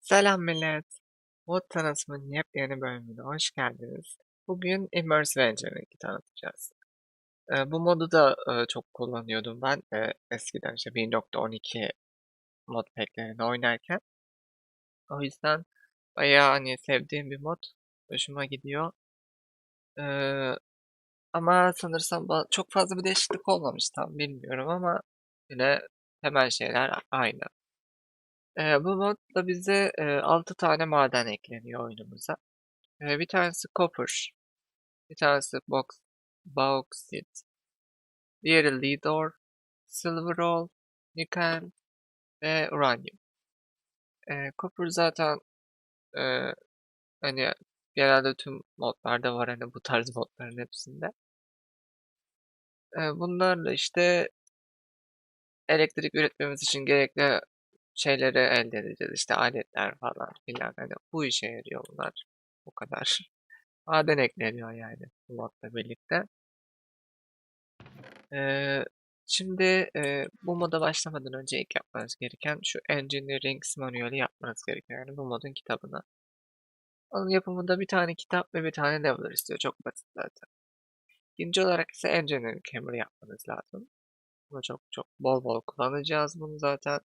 Selam millet. Mod tanıtımının yepyeni bölümüne hoş geldiniz. Bugün Immersive Engineering'i tanıtacağız. Ee, bu modu da e, çok kullanıyordum ben e, eskiden işte 1.12 mod pack'lerini oynarken. O yüzden bayağı hani sevdiğim bir mod. Hoşuma gidiyor. Ee, ama sanırsam çok fazla bir değişiklik olmamış tam bilmiyorum ama yine temel şeyler aynı. Ee, bu modda bize e, 6 tane maden ekleniyor oyunumuza. Ee, bir tanesi copper, bir tanesi box, bauxite, diğeri lead ore, silver ore, nikel ve uranyum. Ee, copper zaten e, hani genelde tüm modlarda var hani bu tarz modların hepsinde. Bunlarla işte elektrik üretmemiz için gerekli şeyleri elde edeceğiz. İşte aletler falan filan. Hani bu işe yarıyor bunlar. Bu kadar. Maden ekleniyor yani bu modla birlikte. Şimdi bu moda başlamadan önce ilk yapmanız gereken şu Engineering Manual'i yapmanız gerekiyor. Yani bu modun kitabını. Onun yapımında bir tane kitap ve bir tane leveler istiyor. Çok basit zaten. İkinci olarak ise Engineering Hammer yapmanız lazım. Bunu çok çok bol bol kullanacağız bunu zaten.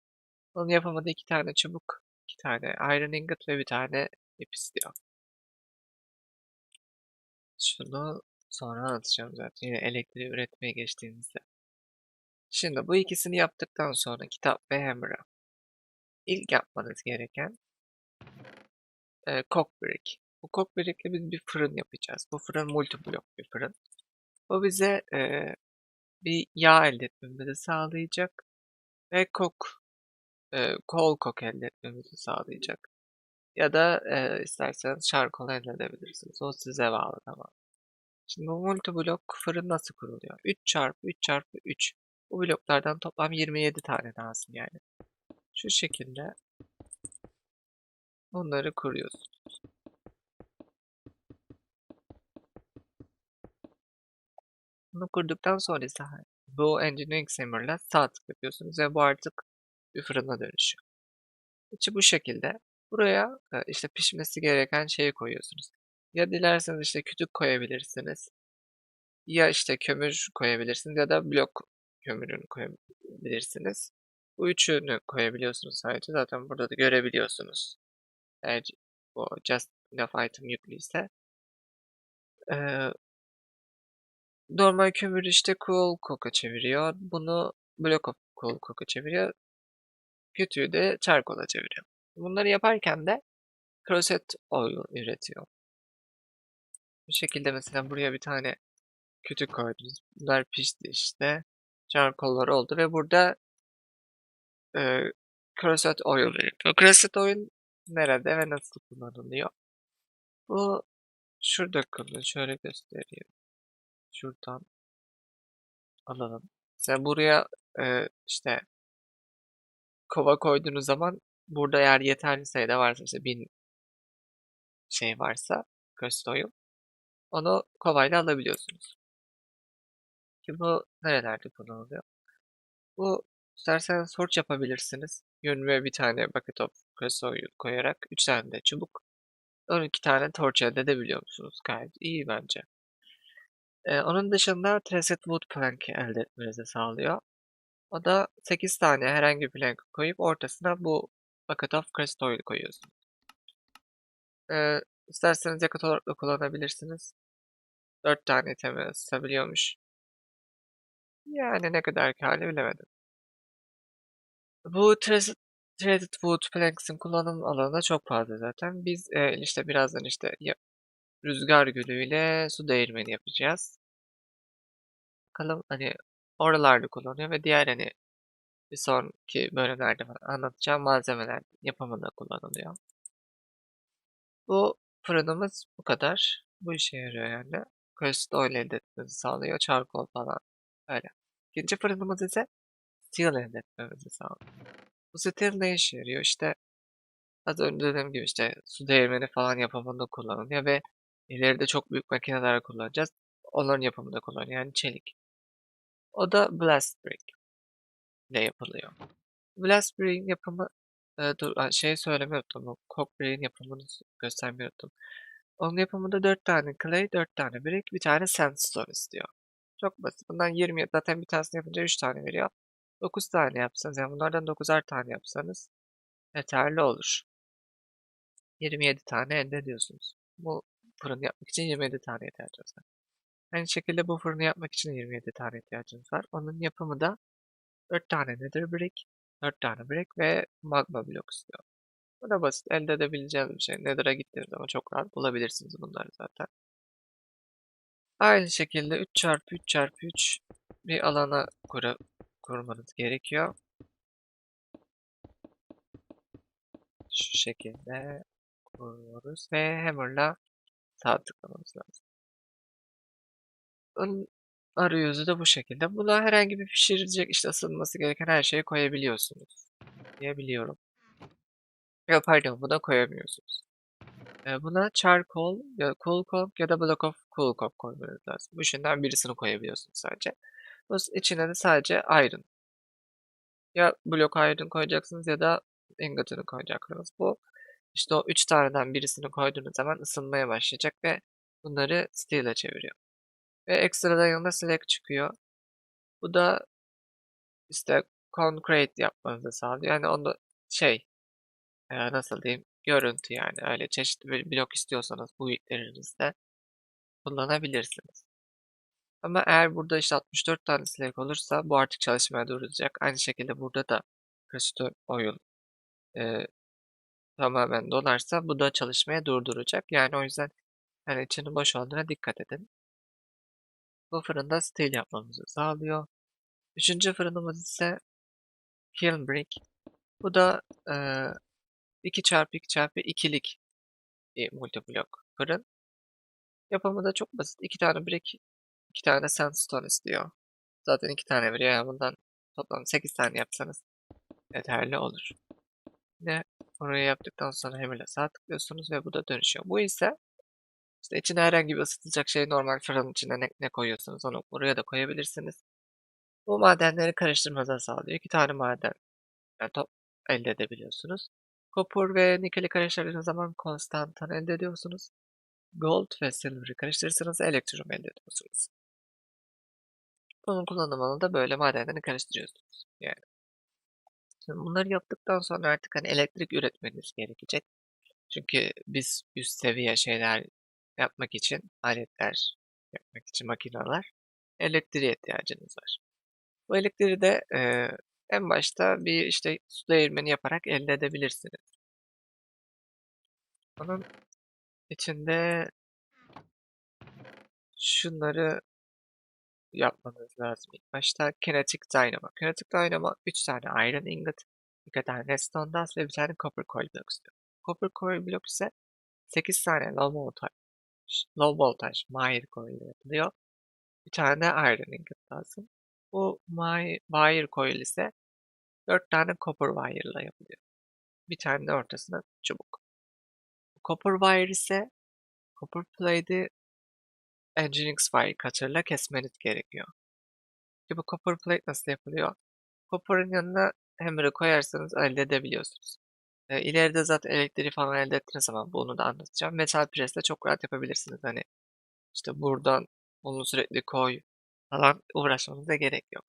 Onun yapımında iki tane çubuk, iki tane iron ingot ve bir tane ip istiyor. Şunu sonra anlatacağım zaten. Yine elektriği üretmeye geçtiğimizde. Şimdi bu ikisini yaptıktan sonra kitap ve hammer'a. İlk yapmanız gereken e, cock brick. Bu cock brick'le biz bir fırın yapacağız. Bu fırın multi blok bir fırın. Bu bize e, bir yağ elde etmemizi sağlayacak ve kok e, kol kok elde etmemizi sağlayacak. Ya da e, isterseniz şarkol elde edebilirsiniz. O size bağlı tamam. Şimdi bu multi blok fırın nasıl kuruluyor? 3 çarpı 3 çarpı 3. Bu bloklardan toplam 27 tane lazım yani. Şu şekilde bunları kuruyorsunuz. Bunu kurduktan sonra ise bu Engineering Simmer'la sağ yapıyorsunuz ve bu artık bir fırına dönüşüyor. İçi bu şekilde. Buraya e, işte pişmesi gereken şeyi koyuyorsunuz. Ya dilerseniz işte kütük koyabilirsiniz. Ya işte kömür koyabilirsiniz ya da blok kömürünü koyabilirsiniz. Bu üçünü koyabiliyorsunuz sadece. Zaten burada da görebiliyorsunuz. Eğer bu just enough item yüklüyse. Ee, normal kömür işte cool cook'a çeviriyor. Bunu block of cool cook'a çeviriyor. Kötüyü de charcoal'a çeviriyor. Bunları yaparken de crosset oil üretiyor. Bu şekilde mesela buraya bir tane kütük koydunuz. Bunlar pişti işte. Charcoal'lar oldu ve burada e, crosset oil üretiyor. Crosset oil nerede ve nasıl kullanılıyor? Bu şurada kullanılıyor. Şöyle göstereyim. Şuradan alalım. Mesela buraya e, işte kova koyduğunuz zaman burada eğer yeterli sayıda varsa işte bin şey varsa oil onu kovayla alabiliyorsunuz. Ki bu nerelerde kullanılıyor? Bu isterseniz torch yapabilirsiniz. Yün ve bir tane bucket of oil koyarak 3 tane de çubuk 12 tane torch elde edebiliyor musunuz? Gayet iyi bence. Ee, onun dışında Traced Wood Plank elde etmenizi sağlıyor. O da 8 tane herhangi bir plank koyup ortasına bu bucket of crushed oil koyuyorsunuz. Ee, isterseniz yakıt olarak da kullanabilirsiniz. 4 tane itemi ısıtabiliyormuş. Yani ne kadar hali bilemedim. Bu Traced Wood Planks'in kullanım alanı çok fazla zaten. Biz e, işte birazdan işte ya, rüzgar gülüyle su değirmeni yapacağız. Bakalım hani oralarda kullanıyor ve diğer hani bir sonraki bölümlerde anlatacağım malzemeler yapımında kullanılıyor. Bu fırınımız bu kadar. Bu işe yarıyor yani. Crushed oil elde etmemizi sağlıyor. Charcoal falan. Öyle. İkinci fırınımız ise steel elde etmemizi sağlıyor. Bu steel ne işe yarıyor? İşte az önce dediğim gibi işte su değirmeni falan yapımında kullanılıyor ve ileride çok büyük makineler kullanacağız. Onların yapımında kullanılıyor. Yani çelik. O da Blast Brick ile yapılıyor. Blast Brick'in yapımı e, dur, şey söylemiyordum. Cock Brick'in yapımını göstermiyordum. Onun yapımında 4 tane clay, 4 tane brick, bir tane sandstone istiyor. Çok basit. Bundan 20 zaten bir tanesini yapınca 3 tane veriyor. 9 tane yapsanız yani bunlardan 9'ar tane yapsanız yeterli olur. 27 tane elde ediyorsunuz. Bu fırını yapmak için 27 tane ihtiyacınız var. Aynı şekilde bu fırını yapmak için 27 tane ihtiyacınız var. Onun yapımı da 4 tane nether brick, 4 tane brick ve magma blok istiyor. Bu da basit. Elde edebileceğiniz bir şey. Nether'a gittiğiniz zaman çok rahat bulabilirsiniz bunları zaten. Aynı şekilde 3 çarpı 3 çarpı 3 bir alana kura, kurmanız gerekiyor. Şu şekilde kuruyoruz ve hammer'la sağ tıklamamız lazım. Ön arayüzü de bu şekilde. Buna herhangi bir pişirilecek işte ısınması gereken her şeyi koyabiliyorsunuz. Diyebiliyorum. Ya pardon buna koyamıyorsunuz. Buna charcoal ya coal coke ya da block of coal coke koymanız lazım. Bu üçünden birisini koyabiliyorsunuz sadece. Bu içine de sadece iron. Ya block iron koyacaksınız ya da ingotunu koyacaksınız. Bu işte o üç taneden birisini koyduğunuz zaman ısınmaya başlayacak ve bunları steel'e çeviriyor. Ve ekstradan yanında slack çıkıyor. Bu da işte concrete yapmanızı sağlıyor. Yani onu şey e, nasıl diyeyim görüntü yani öyle çeşitli bir blok istiyorsanız bu yüklerinizde kullanabilirsiniz. Ama eğer burada işte 64 tane slack olursa bu artık çalışmaya duracak. Aynı şekilde burada da Crystal Oil e, tamamen dolarsa bu da çalışmaya durduracak. Yani o yüzden yani içinin boş olduğuna dikkat edin. Bu fırında steel yapmamızı sağlıyor. Üçüncü fırınımız ise Kiln Brick. Bu da e, 2 çarpı 2 çarpı 2'lik bir multiblok fırın. Yapımı da çok basit. 2 tane brick, 2 tane sandstone istiyor. Zaten 2 tane veriyor. Yani bundan toplam 8 tane yapsanız yeterli olur. Yine orayı yaptıktan sonra hammer'la sağ tıklıyorsunuz ve bu da dönüşüyor. Bu ise işte içine herhangi bir ısıtılacak şey normal fırının içine ne, ne koyuyorsunuz onu buraya da koyabilirsiniz. Bu madenleri karıştırmanıza sağlıyor. İki tane maden yani top elde edebiliyorsunuz. Copper ve nikeli karıştırdığınız zaman konstantan elde ediyorsunuz. Gold ve silver'ı karıştırırsanız elektrum elde ediyorsunuz. Bunun kullanımını da böyle madenleri karıştırıyorsunuz. Yani. Şimdi bunları yaptıktan sonra artık hani elektrik üretmeniz gerekecek. Çünkü biz üst seviye şeyler yapmak için aletler yapmak için makineler elektriğe ihtiyacınız var. Bu elektriği de e, en başta bir işte su değirmeni yaparak elde edebilirsiniz. Onun içinde şunları yapmanız lazım. İlk başta Kinetic Dynamo. Kinetic Dynamo 3 tane Iron Ingot, 2 tane Redstone Dust ve bir tane Copper Coil Block istiyor. Copper Coil Block ise 8 tane Low Voltage, low voltage Wire Coil ile yapılıyor. Bir tane de Iron Ingot lazım. Bu Wire Coil ise 4 tane Copper Wire ile yapılıyor. Bir tane de ortasına çubuk. Copper Wire ise Copper Plate'i Engineering Wire Cutter'la kesmeniz gerekiyor. Peki bu Copper Plate nasıl yapılıyor? Copper'ın yanına hammer'ı koyarsanız elde edebiliyorsunuz. E, ileride zaten elektriği falan elde ettiğiniz zaman bunu da anlatacağım. Metal presle çok rahat yapabilirsiniz. Hani işte buradan bunu sürekli koy falan uğraşmanıza gerek yok.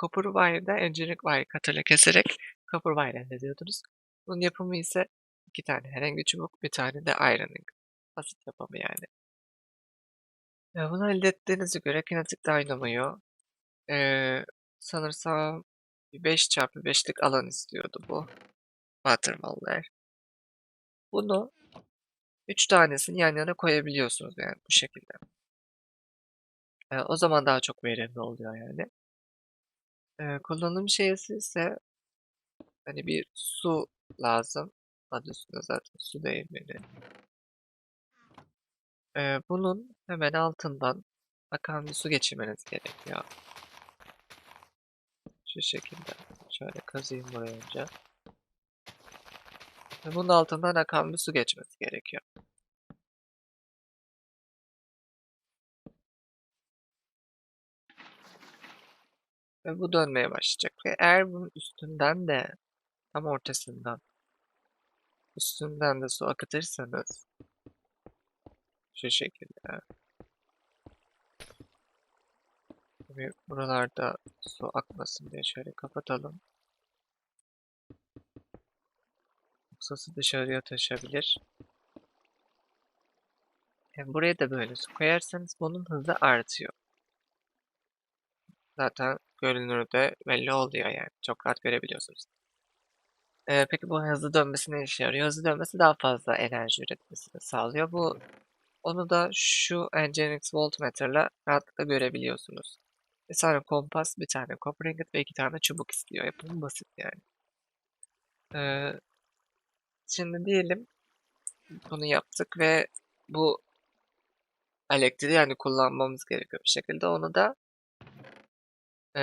Copper Wire'da Engineering Wire Cutter'la keserek Copper Wire elde ediyordunuz. Bunun yapımı ise iki tane herhangi çubuk, bir tane de ironing. Basit yapımı yani. E, bunu elde ettiğinize göre Kinetic Dynamo'yu e, sanırsam 5 çarpı 5'lik alan istiyordu bu. Waterfall'ler. Bunu 3 tanesini yan yana koyabiliyorsunuz yani bu şekilde. E, o zaman daha çok verimli oluyor yani. E, kullanım şeysi ise hani bir su lazım. Adı üstünde zaten su değirmeni. E, bunun hemen altından akan bir su geçirmeniz gerekiyor. Şu şekilde. Şöyle kazıyım buraya önce. Ve bunun altından akan bir su geçmesi gerekiyor. Ve bu dönmeye başlayacak. Ve eğer bunun üstünden de tam ortasından üstünden de su akıtırsanız şu şekilde Tabii buralarda su akmasın diye şöyle kapatalım. Yoksa su dışarıya taşabilir. Yani buraya da böyle su koyarsanız bunun hızı artıyor. Zaten görünürde belli oluyor yani. Çok rahat görebiliyorsunuz. Ee, peki bu hızlı dönmesi ne işe yarıyor? Hızlı dönmesi daha fazla enerji üretmesini sağlıyor. Bu onu da şu Nginx voltmetre'la rahatlıkla görebiliyorsunuz. Bir tane kompas, bir tane copper ingot ve iki tane çubuk istiyor. Yapımı basit yani. Ee, şimdi diyelim bunu yaptık ve bu elektriği yani kullanmamız gerekiyor bir şekilde. Onu da e,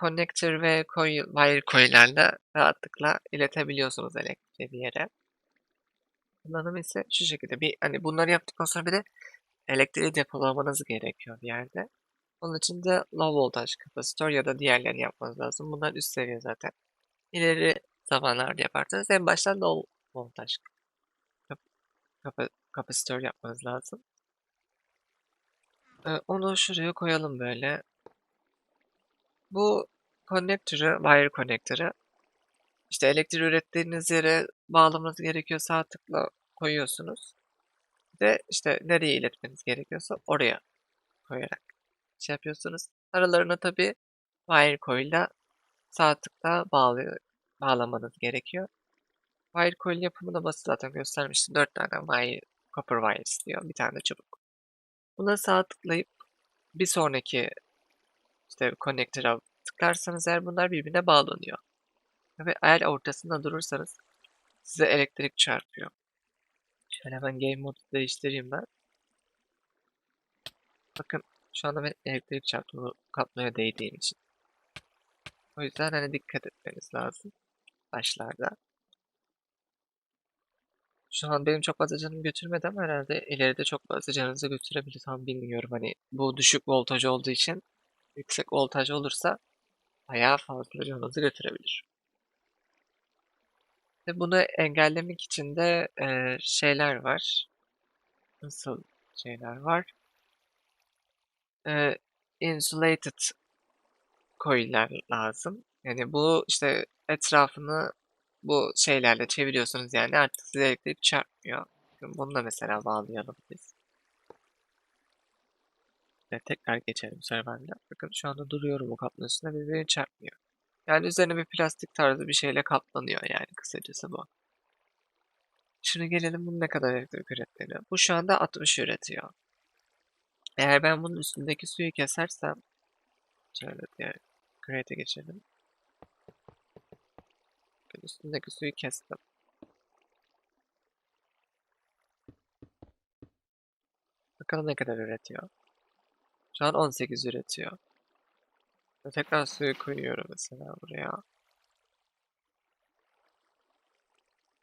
connector ve coil, wire coil'lerle rahatlıkla iletebiliyorsunuz elektriği bir yere. Kullanımı ise şu şekilde bir hani bunları yaptıktan sonra bir de elektriği depolamanız gerekiyor bir yerde. Onun için de low voltage kapasitör ya da diğerlerini yapmanız lazım. Bunlar üst seviye zaten. İleri zamanlarda yaparsanız en baştan low voltage kap kap kapasitör yapmanız lazım. Ee, onu şuraya koyalım böyle. Bu konnektörü, wire konnektörü işte elektriği ürettiğiniz yere bağlamanız gerekiyor. Sağ tıkla koyuyorsunuz. Ve işte nereye iletmeniz gerekiyorsa oraya koyarak şey yapıyorsunuz. Aralarına tabi wire coil'la sağ tıkla bağlı, bağlamanız gerekiyor. Wire coil yapımı da basit zaten göstermiştim. 4 tane wire, copper wire istiyor. Bir tane çubuk. Buna sağ tıklayıp bir sonraki işte connector'a tıklarsanız eğer bunlar birbirine bağlanıyor. Ve eğer ortasında durursanız size elektrik çarpıyor. Şöyle hemen game modu değiştireyim ben. Bakın şu anda ben elektrik çarptı bu kabloya değdiğim için. O yüzden hani dikkat etmeniz lazım başlarda. Şu an benim çok fazla canım götürmedi ama herhalde ileride çok fazla canınızı götürebilir tam bilmiyorum. Hani bu düşük voltaj olduğu için yüksek voltaj olursa bayağı fazla canınızı götürebilir. Ve bunu engellemek için de e, şeyler var. Nasıl şeyler var? E, insulated coil'ler lazım. Yani bu işte etrafını bu şeylerle çeviriyorsunuz yani artık size elektrik çarpmıyor. Bunu da mesela bağlayalım biz. Ve tekrar geçelim serverle. Bakın şu anda duruyorum bu kaplın üstünde beni çarpmıyor. Yani üzerine bir plastik tarzı bir şeyle kaplanıyor yani kısacası bu. Şimdi gelelim bunun ne kadar elektrik ürettiğine. Bu şu anda 60 üretiyor. Eğer ben bunun üstündeki suyu kesersem şöyle diğer create'e geçelim. Üstündeki suyu kestim. Bakalım ne kadar üretiyor. Şu an 18 üretiyor. Tekrar suyu koyuyorum mesela buraya.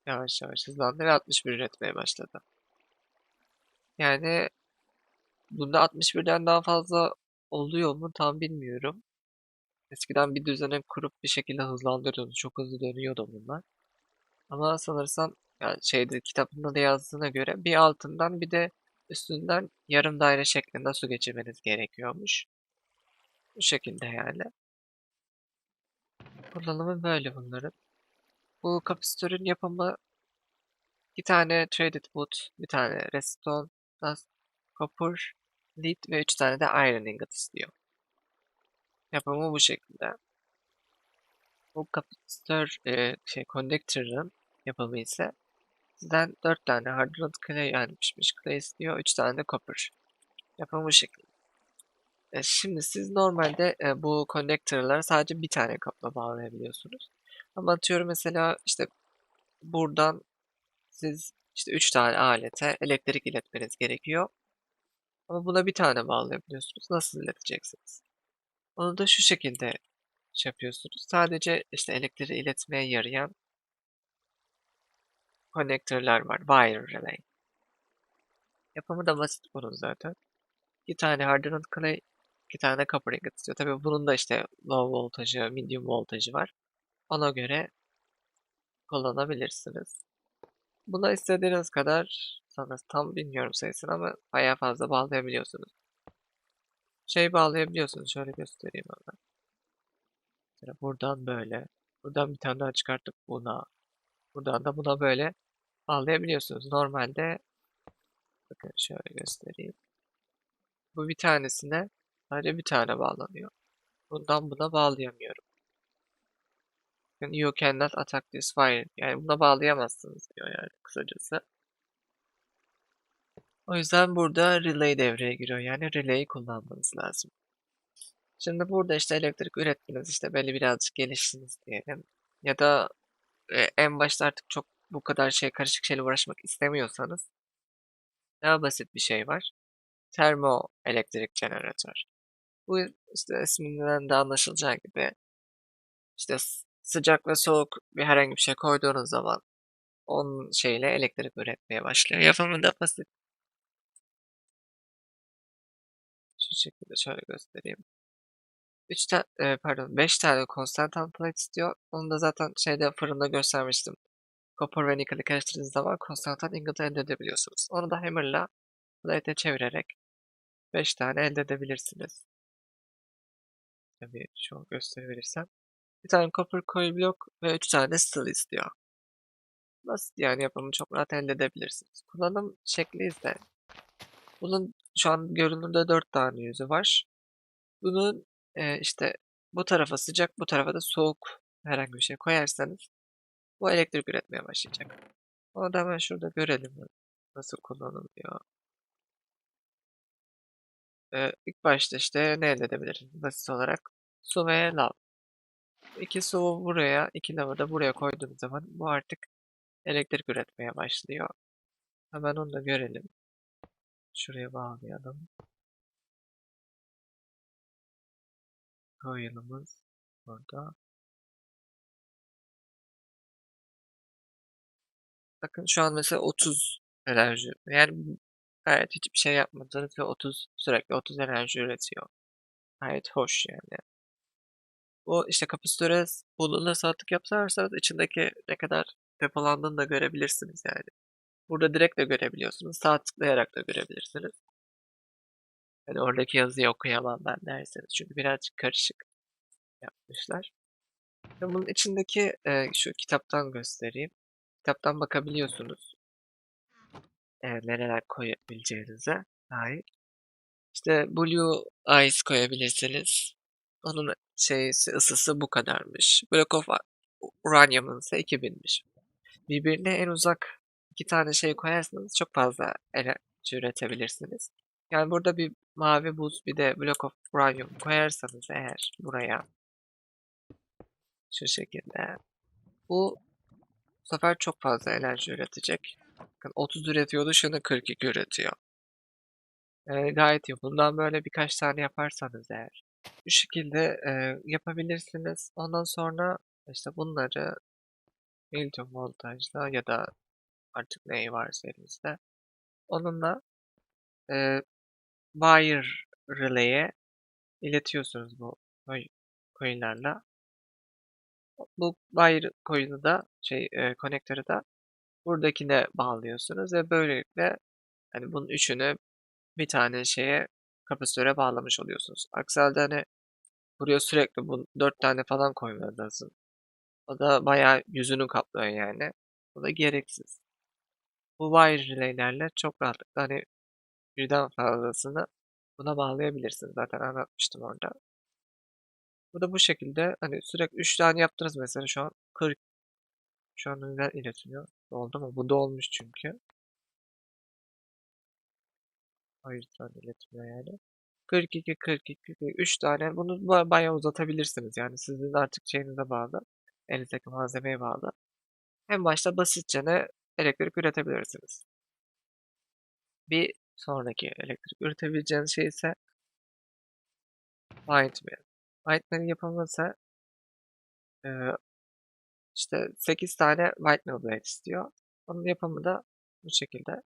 Yavaş yavaş hızlandı ve 61 üretmeye başladı. Yani bunda 61'den daha fazla oluyor mu tam bilmiyorum. Eskiden bir düzene kurup bir şekilde hızlandırıyordu. Çok hızlı dönüyordu bunlar. Ama sanırsam yani şeyde kitabında da yazdığına göre bir altından bir de üstünden yarım daire şeklinde su geçirmeniz gerekiyormuş. Bu şekilde yani. Kullanımı böyle bunların. Bu kapasitörün yapımı iki tane traded wood, bir tane redstone, dust, copper, lead ve üç tane de iron ingot istiyor. Yapımı bu şekilde. Bu kapasitör e, şey conductor'ın yapımı ise sizden 4 tane hardened clay yani pişmiş clay istiyor. 3 tane de copper. Yapımı bu şekilde. E, şimdi siz normalde e, bu connector'lara sadece bir tane kapla bağlayabiliyorsunuz. Ama atıyorum mesela işte buradan siz işte 3 tane alete elektrik iletmeniz gerekiyor. Ama buna bir tane bağlayabiliyorsunuz. Nasıl ileteceksiniz? Onu da şu şekilde şey yapıyorsunuz. Sadece işte elektriği iletmeye yarayan konektörler var. Wire relay. Yapımı da basit bunun zaten. Bir tane hardened clay iki tane copper ingot istiyor. Tabii bunun da işte low voltajı, medium voltajı var. Ona göre kullanabilirsiniz. Buna istediğiniz kadar sanırım tam bilmiyorum sayısını ama bayağı fazla bağlayabiliyorsunuz. Şey bağlayabiliyorsunuz. Şöyle göstereyim hemen. Mesela buradan böyle. Buradan bir tane daha çıkartıp buna. Buradan da buna böyle bağlayabiliyorsunuz. Normalde bakın şöyle göstereyim. Bu bir tanesine sadece bir tane bağlanıyor. Bundan buna bağlayamıyorum. Yani you cannot attack this wire. Yani buna bağlayamazsınız diyor yani kısacası. O yüzden burada relay devreye giriyor. Yani relay'i kullanmanız lazım. Şimdi burada işte elektrik ürettiniz işte belli birazcık geliştiniz diyelim. Ya da e, en başta artık çok bu kadar şey karışık şeyle uğraşmak istemiyorsanız daha basit bir şey var. Termo elektrik jeneratör. Bu işte isminden de anlaşılacağı gibi işte sıcak ve soğuk bir herhangi bir şey koyduğunuz zaman onun şeyle elektrik üretmeye başlıyor. Yapımı da basit. Şu şekilde şöyle göstereyim. 3 tane pardon 5 tane constant plate istiyor. Onu da zaten şeyde fırında göstermiştim. Copper ve nickel'i karıştırdığınız zaman constant ingot elde edebiliyorsunuz. Onu da hammer'la plate'e çevirerek 5 tane elde edebilirsiniz. Tabii şu an gösterebilirsem. Bir tane copper coil block ve 3 tane steel istiyor. Basit yani yapımı çok rahat elde edebilirsiniz. Kullanım şekli ise bunun şu an görünürde 4 tane yüzü var. Bunun e, işte bu tarafa sıcak, bu tarafa da soğuk herhangi bir şey koyarsanız bu elektrik üretmeye başlayacak. Onu da hemen şurada görelim nasıl kullanılıyor. Ee, ilk başta işte ne elde edebiliriz? Basit olarak su ve lav. İki su buraya, iki lavı da buraya koyduğumuz zaman bu artık elektrik üretmeye başlıyor. Hemen onu da görelim. Şuraya bağlayalım. Coil'ımız burada. Bakın şu an mesela 30 enerji. Yani gayet hiçbir şey yapmadınız ve 30 sürekli 30 enerji üretiyor. Gayet hoş yani. Bu işte kapasitöre bulunla saatlik yaparsanız içindeki ne kadar depolandığını da görebilirsiniz yani. Burada direkt de görebiliyorsunuz. Sağ tıklayarak da görebilirsiniz. Yani oradaki yazıyı okuyamam ben derseniz. Çünkü birazcık karışık yapmışlar. Bunun içindeki e, şu kitaptan göstereyim. Kitaptan bakabiliyorsunuz. E, nereler koyabileceğinize dair. İşte Blue Ice koyabilirsiniz. Onun şeysi, ısısı bu kadarmış. Block of Uranium'ın ise 2000'miş. Birbirine en uzak iki tane şey koyarsanız çok fazla enerji üretebilirsiniz. Yani burada bir mavi buz bir de Block of Uranium koyarsanız eğer buraya şu şekilde bu bu sefer çok fazla enerji üretecek. Bakın 30 üretiyordu şimdi 42 üretiyor. Ee, gayet iyi. Bundan böyle birkaç tane yaparsanız eğer bu şekilde e, yapabilirsiniz. Ondan sonra işte bunları medium voltajla ya da artık neyi varsa elinizde onunla e, wire relay'e iletiyorsunuz bu coin'lerle. Bu wire coin'i da şey e, konektörü da buradakine bağlıyorsunuz ve böylelikle hani bunun üçünü bir tane şeye kapasitöre bağlamış oluyorsunuz. Aksi halde hani buraya sürekli bu dört tane falan koymanız lazım. O da bayağı yüzünü kaplıyor yani. Bu da gereksiz. Bu wire relay'lerle çok rahatlıkla hani birden fazlasını buna bağlayabilirsiniz. Zaten anlatmıştım orada. Bu da bu şekilde hani sürekli 3 tane yaptınız mesela şu an 40 neden iletiliyor? Oldu mu? Bu da olmuş çünkü. Hayır tane iletmiyor yani. 42, 42, 42, 3 tane. Bunu bayağı uzatabilirsiniz. Yani sizin artık şeyinize bağlı. Elinizdeki malzemeye bağlı. En başta basitçe ne elektrik üretebilirsiniz. Bir sonraki elektrik üretebileceğiniz şey ise. Windmill'in yapımı ise e, işte 8 tane Windmill blade istiyor. Onun yapımı da bu şekilde.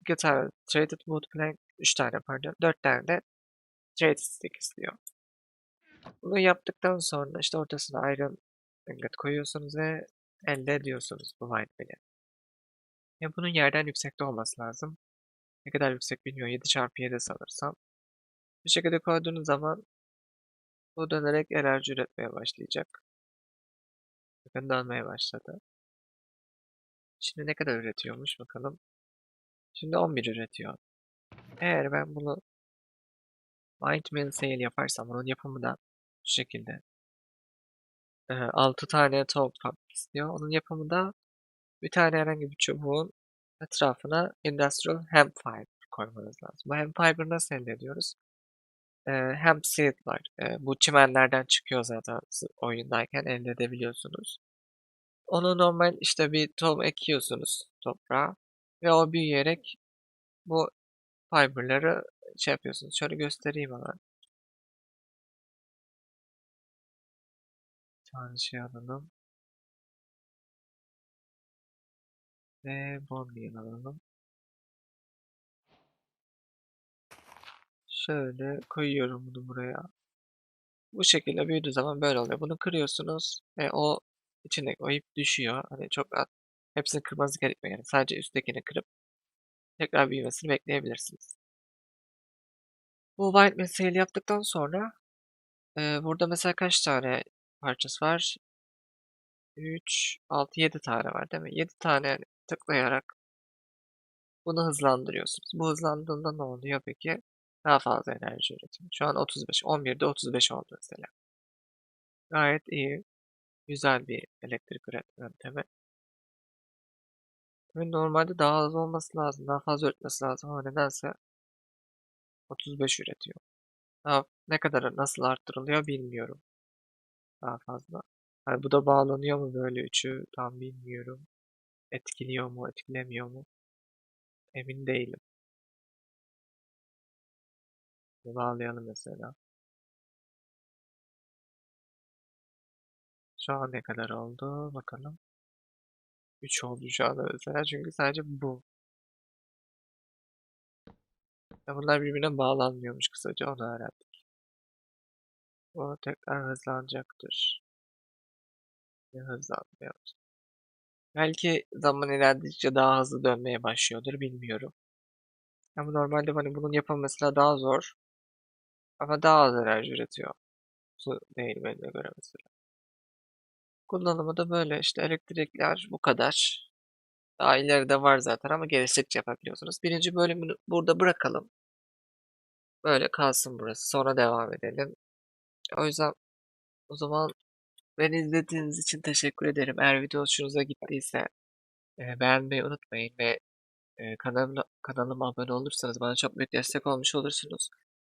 2 tane Traded Wood Plank, 3 tane pardon, 4 tane de trade stick istiyor. Bunu yaptıktan sonra işte ortasına iron ingot koyuyorsunuz ve elde ediyorsunuz bu white bel'i. Ya bunun yerden yüksekte olması lazım. Ne kadar yüksek bilmiyorum. 7 çarpı 7 sanırsam. Bu şekilde koyduğunuz zaman bu dönerek enerji üretmeye başlayacak. Bakın dönmeye başladı. Şimdi ne kadar üretiyormuş bakalım. Şimdi 11 üretiyor. Eğer ben bunu Mindmill Sale yaparsam onun yapımı da şu şekilde. Ee, 6 tane toprak istiyor. Onun yapımı da bir tane herhangi bir çubuğun etrafına Industrial Hemp Fiber koymanız lazım. Bu Hemp Fiber nasıl elde ediyoruz? Ee, hemp seed var. Ee, bu çimenlerden çıkıyor zaten oyundayken elde edebiliyorsunuz. Onu normal işte bir tohum ekiyorsunuz toprağa ve o büyüyerek bu fiberları şey yapıyorsunuz. Şöyle göstereyim hemen. Bir tane şey alalım. Ve Bondian alalım. Şöyle koyuyorum bunu buraya. Bu şekilde büyüdüğü zaman böyle oluyor. Bunu kırıyorsunuz ve o içindeki o ip düşüyor. Hani çok at, hepsini kırmanız gerekmiyor. Yani sadece üsttekini kırıp tekrar büyümesini bekleyebilirsiniz. Bu white meseleyi yaptıktan sonra e, burada mesela kaç tane parçası var? 3, 6, 7 tane var değil mi? 7 tane tıklayarak bunu hızlandırıyorsunuz. Bu hızlandığında ne oluyor peki? Daha fazla enerji üretiyor. Şu an 35. 11'de 35 oldu mesela. Gayet iyi. Güzel bir elektrik üretme yöntemi. Tabii normalde daha az olması lazım. Daha fazla üretmesi lazım ama nedense 35 üretiyor. Daha ne kadar nasıl arttırılıyor bilmiyorum. Daha fazla. Yani bu da bağlanıyor mu böyle üçü tam bilmiyorum. Etkiliyor mu, etkilemiyor mu? Emin değilim. Bağlayalım mesela. Şu an ne kadar oldu? Bakalım. 3 oldu şu anda mesela çünkü sadece bu. Ya bunlar birbirine bağlanmıyormuş kısaca onu öğrendik. Bu tekrar hızlanacaktır. Ne hızlanmıyor. Belki zaman ilerledikçe daha hızlı dönmeye başlıyordur bilmiyorum. Ama normalde hani bunun yapılması daha zor. Ama daha az enerji üretiyor. Su değirmenine göre mesela. Kullanımı da böyle işte elektrikler bu kadar. Daha ileride var zaten ama geliştikçe yapabiliyorsunuz. Birinci bölümünü burada bırakalım. Böyle kalsın burası. Sonra devam edelim. O yüzden o zaman beni izlediğiniz için teşekkür ederim. Eğer video hoşunuza gittiyse e, beğenmeyi unutmayın ve e, kanalıma, kanalıma abone olursanız bana çok büyük destek olmuş olursunuz.